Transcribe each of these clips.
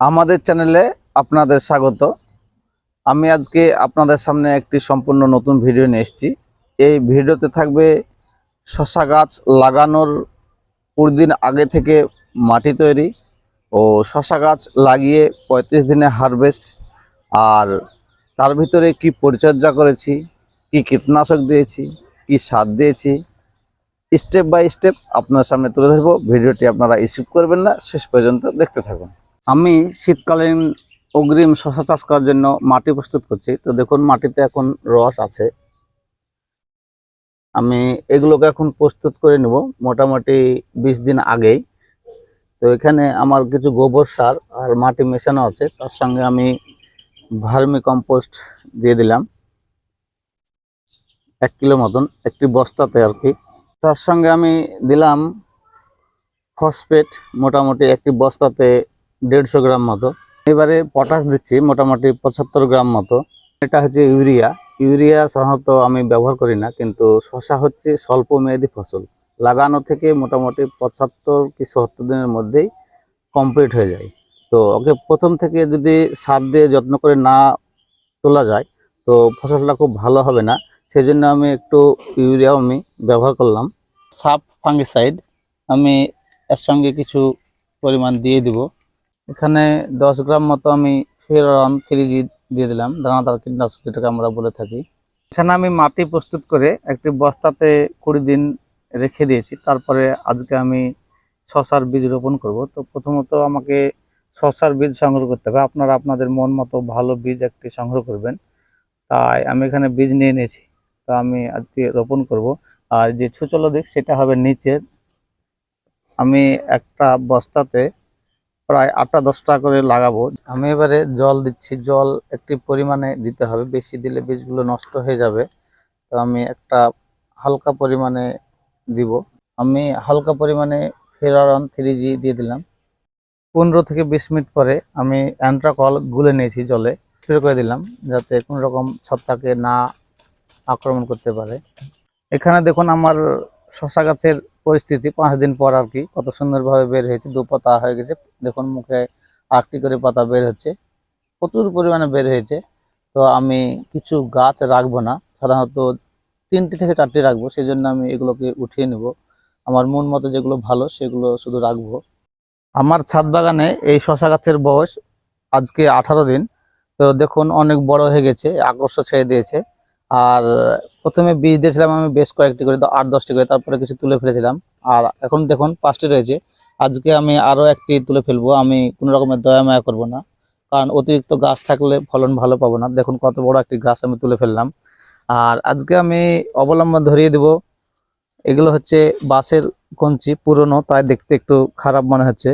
আমাদের চ্যানেলে আপনাদের স্বাগত। আমি আজকে আপনাদের সামনে একটি সম্পূর্ণ নতুন ভিডিও নিয়ে এসেছি। এই ভিডিওতে থাকবে শশা গাছ লাগানোর কুড়ি দিন আগে থেকে মাটি তৈরি ও শশা গাছ লাগিয়ে পঁয়ত্রিশ দিনে হারভেস্ট। আর তার ভিতরে কি পরিচর্যা করেছি, কি কীটনাশক দিয়েছি, কি সার দিয়েছি, স্টেপ বাই স্টেপ আপনার সামনে তুলে ধরবো। ভিডিওটি আপনারা স্কিপ করবেন না, শেষ পর্যন্ত দেখতে থাকুন। আমি শীতকালীন অগ্রিম শশা চাষ করার জন্য মাটি প্রস্তুত করছি। তো দেখুন, মাটিতে এখন রস আছে। আমি এগুলোকে এখন প্রস্তুত করে নেব মোটামুটি বিশ দিন আগেই। তো এখানে আমার কিছু গোবর সার আর মাটি মেশানো আছে। তার সঙ্গে আমি ভার্মি কম্পোস্ট দিয়ে দিলাম। এক কিলো মতন, একটি বস্তাতে আর কি। তার সঙ্গে আমি দিলাম ফসফেট, মোটামুটি একটি বস্তাতে দেড়শো গ্রাম মতো। এবারে পটাশ দিচ্ছি, মোটামুটি পঁচাত্তর গ্রাম মতো। এটা হচ্ছে ইউরিয়া। ইউরিয়া সাধারণত আমি ব্যবহার করি না, কিন্তু শশা হচ্ছে স্বল্প মেয়াদী ফসল। লাগানো থেকে মোটামুটি পঁচাত্তর কি সত্তর দিনের মধ্যেই কমপ্লিট হয়ে যায়। তো ওকে প্রথম থেকে যদি সার দিয়ে যত্ন করে না তোলা যায়, তো ফসলটা খুব ভালো হবে না। সেই জন্য আমি একটু ইউরিয়াও আমি ব্যবহার করলাম। সাপ ফাঙ্গিসাইড আমি এর সঙ্গে কিছু পরিমাণ দিয়ে দিব। এখানে দশ গ্রাম মতো আমি ফেরন থ্রি দিয়ে দিলাম, দানাদার কীটনাশক যেটাকে আমরা বলে থাকি। এখানে আমি মাটি প্রস্তুত করে একটি বস্তাতে কুড়ি দিন রেখে দিয়েছি, তারপরে আজকে আমি শশার বীজ রোপণ করব। তো প্রথমত আমাকে শশার বীজ সংগ্রহ করতে হবে। আপনারা আপনাদের মন মতো ভালো বীজ একটি সংগ্রহ করবেন। তাই আমি এখানে বীজ নিয়ে নিয়েছি, তো আমি আজকে রোপণ করব। আর যে ছুচলো দিক, সেটা হবে নিচে। আমি একটা বস্তাতে প্রায় আটটা, দশটা করে লাগাবো। আমি এবারে জল দিচ্ছি। জল একটি পরিমাণে দিতে হবে। বেশি দিলে বীজগুলো নষ্ট হয়ে যাবে। তো আমি একটা হালকা পরিমাণে দিব। আমি হালকা পরিমাণে ফেরারন থ্রি জি দিয়ে দিলাম। পনেরো থেকে বিশ মিনিট পরে আমি অ্যান্ট্রাকল গুলে নিয়েছি জলে। স্প্রে করে দিলাম, যাতে কোনো রকম ছত্রাকে না আক্রমণ করতে পারে। এখানে দেখুন আমার শশা গাছের পরিস্থিতি, পাঁচ দিন পর আর কি কত সুন্দরভাবে বের হয়েছে দু পাতা হয়ে গেছে। দেখুন মুখে আটটি করে পাতা বের হচ্ছে, প্রচুর পরিমাণে বের হয়েছে। তো আমি কিছু গাছ রাখব না, সাধারণত তিনটি থেকে চারটি রাখব সেই জন্য আমি এগুলোকে উঠিয়ে নেব। আমার মন মতো যেগুলো ভালো, সেগুলো শুধু রাখব। আমার ছাদ বাগানে এই শশা গাছের বয়স আজকে আঠারো দিন। তো দেখুন অনেক বড় হয়ে গেছে, আকর্ষ ছেড়ে দিয়েছে। আর প্রথমে বীজ দিয়েছিলাম আমি বেশ কয়েকটি করে তো আট, দশটি করে, তারপরে কিছু তুলে ফেলেছিলাম। আর এখন দেখুন, পাঁচটি রয়েছে। আজকে আমি আরও একটি তুলে ফেলব। আমি কোনো রকমের দয়া মায়া করব না, কারণ অতিরিক্ত গাছ থাকলে ফলন ভালো পাবো না। দেখুন, কত বড় একটি গাছ আমি তুলে ফেললাম। আর আজকে আমি অবলম্বন ধরিয়ে দেব। এগুলো হচ্ছে বাঁশের কঞ্চি, পুরনো, তাই দেখতে একটু খারাপ মনে হচ্ছে।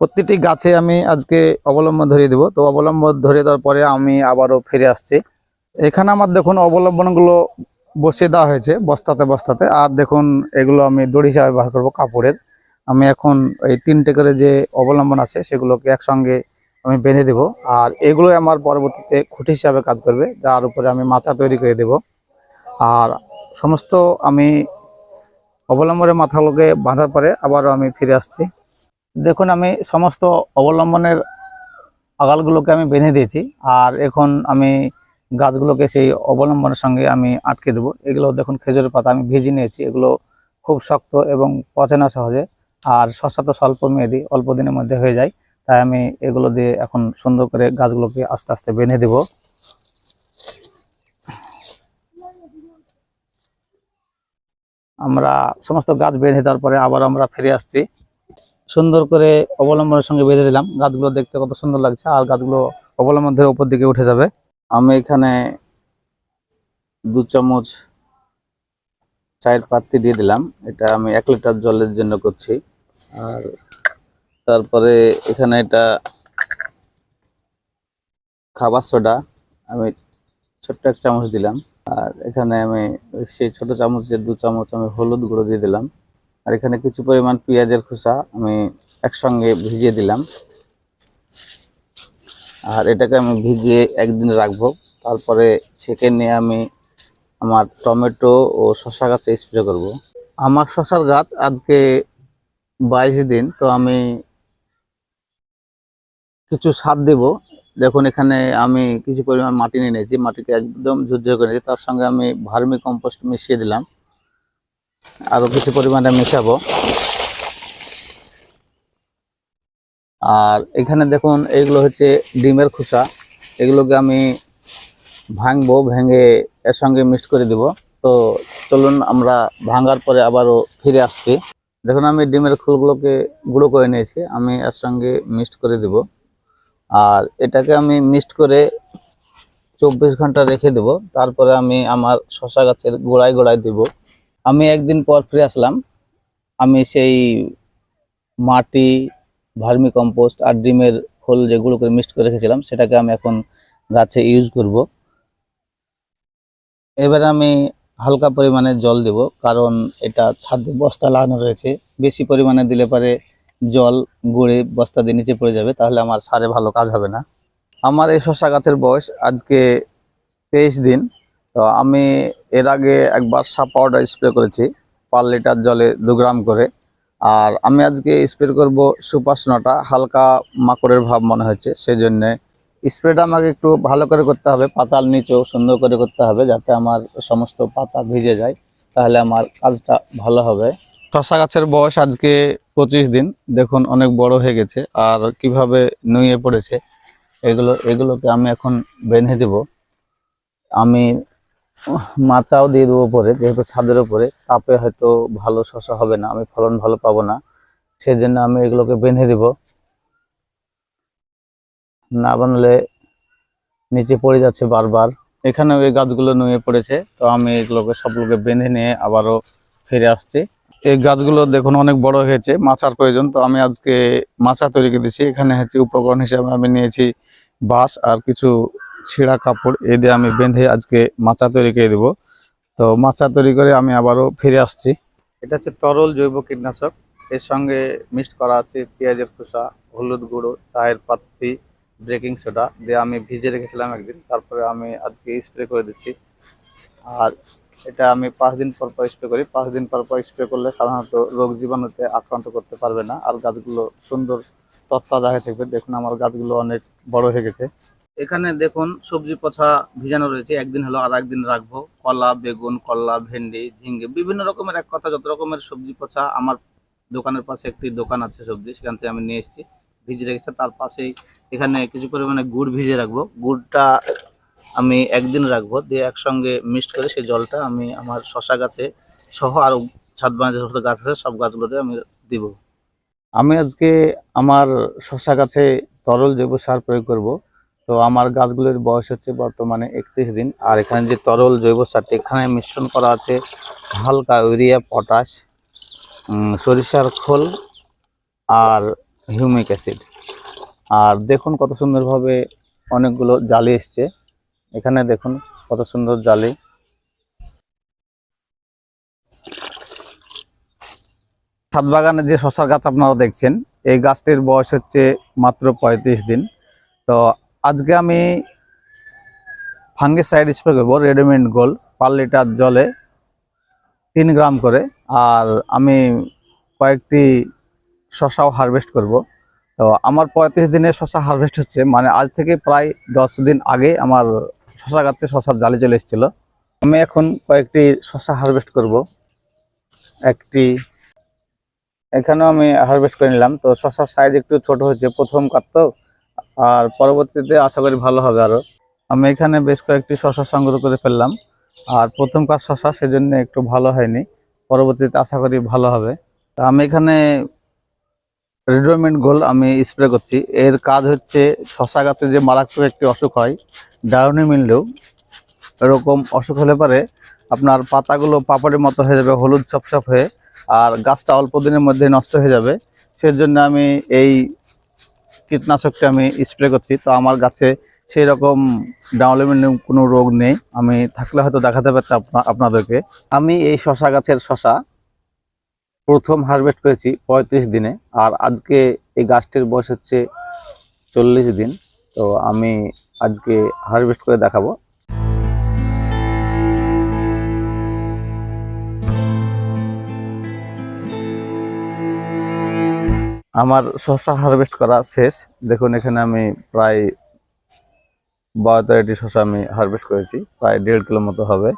প্রতিটি গাছে আমি আজকে অবলম্বন ধরিয়ে দেবো। তো অবলম্বন ধরিয়ে দেওয়ার পরে আমি আবারও ফিরে আসছি। এখানে আমার দেখুন অবলম্বনগুলো বসিয়ে দেওয়া হয়েছে, বস্তাতে বস্তাতে। আর দেখুন, এগুলো আমি দড়ি হিসাবে ব্যবহার করব, কাপড়ের। আমি এখন এই তিনটে করে যে অবলম্বন আছে, সেগুলোকে একসঙ্গে আমি বেঁধে দেব। আর এগুলোই আমার পরবর্তীতে খুঁটি হিসাবে কাজ করবে, যার উপরে আমি মাচা তৈরি করে দেব। আর সমস্ত আমি অবলম্বনের মাথাগুলোকে বাঁধার পরে আবারও আমি ফিরে আসছি। দেখুন, আমি সমস্ত অবলম্বনের আগালগুলোকে আমি বেঁধে দিয়েছি। আর এখন আমি গাছগুলোকে সেই অবলম্বনের সঙ্গে আমি আটকে দেবো। এগুলো দেখুন খেজুরের পাতা, আমি ভিজিয়ে নিয়েছি। এগুলো খুব শক্ত এবং পচে না সহজে। আর শশা তো স্বল্প মেয়াদি, অল্প দিনের মধ্যে হয়ে যায়। তাই আমি এগুলো দিয়ে এখন সুন্দর করে গাছগুলোকে আস্তে আস্তে বেঁধে দেব। আমরা সমস্ত গাছ বেঁধে দেওয়ার পরে আবার আমরা ফিরে আসছি। সুন্দর করে অবলম্বনের সঙ্গে বেঁধে দিলাম। গাছগুলো দেখতে কত সুন্দর লাগছে। আর গাছগুলো অবলম্বন ধরে উপর দিকে উঠে যাবে। আমি এখানে দু চামচ চায়ের পাত্রি দিয়ে দিলাম। এটা আমি এক লিটার জলের জন্য করছি। আর তারপরে এখানে এটা খাবার সোডা আমি ছোট্ট এক চামচ দিলাম। আর এখানে আমি সেই ছোট চামচের দু চামচ আমি হলুদ গুঁড়ো দিয়ে দিলাম। আর এখানে কিছু পরিমাণ পেঁয়াজের খোসা আমি একসঙ্গে ভিজিয়ে দিলাম। আর এটাকে আমি ভিজিয়ে একদিন রাখব। তারপরে ছেঁকে নিয়ে আমি আমার টমেটো ও শশা গাছে স্প্রে করব। আমার শশার গাছ আজকে বাইশ দিন, তো আমি কিছু সার দেব। দেখুন, এখানে আমি কিছু পরিমাণ মাটি নিয়ে নিয়েছি, মাটিকে একদম ঝুরঝুরে করে নিয়েছি। তার সঙ্গে আমি ভার্মি কম্পোস্ট মিশিয়ে দিলাম। আরও কিছু পরিমাণে মেশাবো। আর এখানে দেখুন, এগুলো হচ্ছে ডিমের খোসা। এগুলোকে আমি ভাঙবো, ভেঙে এর সঙ্গে মিক্সড করে দিব। তো চলুন আমরা ভাঙার পরে আবারও ফিরে আসছি। দেখুন, আমি ডিমের খোলগুলোকে গুঁড়ো করে নিয়েছি। আমি এর সঙ্গে মিক্সড করে দিব। আর এটাকে আমি মিক্সড করে চব্বিশ ঘণ্টা রেখে দেব। তারপরে আমি আমার শশা গাছের গোড়ায় গোড়ায় দিব। আমি একদিন পর ফিরে আসলাম। আমি সেই মাটি ভার্মি কম্পোস্ট আর ডিমের খোল যেগুলো করে মিক্সড করে রেখেছিলাম, সেটাকে আমি এখন গাছে ইউজ করব। এবারে আমি হালকা পরিমাণে জল দেব, কারণ এটা ছাদে বস্তা লাগানো রয়েছে। বেশি পরিমাণে দিলে পারে জল গড়ে বস্তা দিয়ে নিচে পড়ে যাবে, তাহলে আমার সারে ভালো কাজ হবে না। আমার এই শসা গাছের বয়স আজকে তেইশ দিন, তো আমি এর আগে একবার সাপ পাউডার স্প্রে করেছি, পার লিটার জলে দু গ্রাম করে। আর আমি আজকে স্প্রে করব সুপাসনাটা হালকা মাকড়ের ভাব মনে হচ্ছে সেই জন্য স্প্রেটা আমাকে একটু ভালো করে করতে হবে, পাতাল নিচেও সুন্দর করে করতে হবে, যাতে আমার সমস্ত পাতা ভিজে যায়, তাহলে আমার কাজটা ভালো হবে। শশা গাছের বয়স আজকে পঁচিশ দিন, দেখুন অনেক বড় হয়ে গেছে, আর কীভাবে নুয়ে পড়েছে, এগুলো, এগুলোকে আমি এখন বেঁধে দেব। আমি মাচাও দিয়ে দেবো পরে যেহেতু ছাদের উপরে। তাপে হয়তো ভালো শশা হবে না, আমি ফলন ভালো পাবো না। সেজন্য আমি এগুলোকে বেঁধে দেব। না বানালে নিচে পড়ে যাচ্ছে বারবার। এখানে ওই গাছগুলো নুয়ে পড়েছে, তো আমি এগুলোকে সবগুলোকে বেঁধে নিয়ে আবারও ফিরে আসছি। এই গাছগুলো দেখুন অনেক বড় হয়েছে, মাচার প্রয়োজন। তো আমি আজকে মাচা তৈরি করে দিচ্ছি এখানে হচ্ছে উপকরণ হিসাবে আমি নিয়েছি বাঁশ আর কিছু ছিঁড়া কাপড়, এই দিয়ে আমি বেঁধে আজকে মাচা তৈরি করে দেবো। তো মাচা তৈরি করে আমি আবারও ফিরে আসছি। এটা হচ্ছে তরল জৈব কীটনাশক। এর সঙ্গে মিক্সড করা আছে পেঁয়াজের খোসা, হলুদ গুঁড়ো, চায়ের পাত্তি, ব্রেকিং সোডা দিয়ে আমি ভিজে রেখেছিলাম একদিন। তারপরে আমি আজকে স্প্রে করে দিচ্ছি। আর এটা আমি পাঁচ দিন পর পর স্প্রে করি। পাঁচ দিন পর পর স্প্রে করলে সাধারণত রোগ জীবাণুতে আক্রান্ত করতে পারবে না। আর গাছগুলো সুন্দর তত্তাজা হয়ে থাকবে। দেখুন আমার গাছগুলো অনেক বড় হয়ে গেছে। এখানে দেখুন সবজি পচা ভিজানো রয়েছে। একদিন হলো আর একদিন রাখব। কলা, বেগুন, কলা, ভেন্ডি, ঝিঙ্গে, বিভিন্ন রকমের এক কথা, যত রকমের সবজি পচা আমার দোকানের পাশে একটি দোকান আছে সবজি, সেখান থেকে আমি নিয়ে এসেছি। ভিজে রেখেছে, তার পাশেই এখানে কিছু পরিমাণে গুড় ভিজে রাখব। গুড়টা আমি একদিন রাখব, দিয়ে একসঙ্গে মিক্সড করে সেই জলটা আমি আমার শশা গাছে সহ আরও ছাদ বাগানে যে সমস্ত গাছ আছে সব গাছগুলোতে আমি দিব। আমি আজকে আমার শশা গাছে তরল জৈব সার প্রয়োগ করব। তো আমার গাছগুলোর বয়স হচ্ছে বর্তমানে একত্রিশ দিন। আর এখানে যে তরল জৈব সারটি, এখানে মিশ্রণ করা আছে হালকা ইউরিয়া, পটাশ সরিষার খোল আর হিউমিক অ্যাসিড। আর দেখুন কত সুন্দরভাবে অনেকগুলো জালি এসছে। এখানে দেখুন কত সুন্দর জালি। ছাদ বাগানে যে শশার গাছ আপনারা দেখছেন, এই গাছটির বয়স হচ্ছে মাত্র পঁয়ত্রিশ দিন। তো আজকে আমি ফাঙ্গিসাইড স্প্রে করব, রেডিমেড গোল পার লিটার জলে তিন গ্রাম করে। আর আমি কয়েকটি শশাও হারভেস্ট করব। তো আমার পঁয়ত্রিশ দিনে শশা হারভেস্ট হচ্ছে মানে আজ থেকে প্রায় দশ দিন আগে আমার শশা গাছে শশার জালি চলে এসেছিল। আমি এখন কয়েকটি শশা হারভেস্ট করব। একটি এখানেও আমি হারভেস্ট করে নিলাম। তো শশার সাইজ একটু ছোট হচ্ছে, প্রথম কাট তো। আর পরবর্তীতে আশা করি ভালো হবে আরও আমি এখানে বেশ কয়েকটি শশা সংগ্রহ করে ফেললাম। আর প্রথম কাজ শশা, সেজন্য একটু ভালো হয়নি। পরবর্তীতে আশা করি ভালো হবে। তা আমি এখানে রেডোমেন্ট গোল আমি স্প্রে করছি। এর কাজ হচ্ছে শশা গাছে যে মারাত্মক একটি অসুখ হয় ডাউনি মিললেও এরকম অসুখ হলে পারে আপনার পাতাগুলো পাপড়ের মতো হয়ে যাবে, হলুদ ছপছপ হয়ে, আর গাছটা অল্প দিনের মধ্যে নষ্ট হয়ে যাবে। সেজন্য আমি এই কীটনাশকটা আমি স্প্রে করছি, তো আমার গাছে সেই রকম ডাউলেমিল কোনো রোগ নেই। আমি থাকলে হয়তো দেখাতে পারতাম আপনা- আপনাদেরকে। আমি এই শশা গাছের শশা প্রথম হারভেস্ট করেছি পঁয়ত্রিশ দিনে, আর আজকে এই গাছটির বয়স হচ্ছে চল্লিশ দিন। তো আমি আজকে হারভেস্ট করে দেখাবো। আমার শসা হারভেস্ট করা শেষ। দেখুন, এখানে আমি প্রায় বারো তেরোটি শসা আমি হারভেস্ট করেছি, প্রায় দেড় কিলো মতো হবে।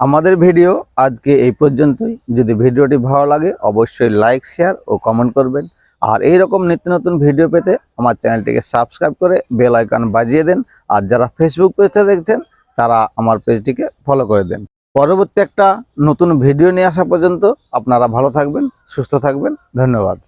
আমাদের ভিডিও আজকে এই পর্যন্তই। যদি ভিডিওটি ভালো লাগে, অবশ্যই লাইক শেয়ার ও কমেন্ট করবেন। আর এই রকম নিত্য নতুন ভিডিও পেতে আমার চ্যানেলটিকে সাবস্ক্রাইব করে বেল আইকন বাজিয়ে দেন। আর যারা ফেসবুক পেজটা দেখছেন, তারা আমার পেজটিকে ফলো করে দেন। পরবর্তী একটা নতুন ভিডিও নিয়ে আসা পর্যন্ত আপনারা ভালো থাকবেন, সুস্থ থাকবেন। ধন্যবাদ।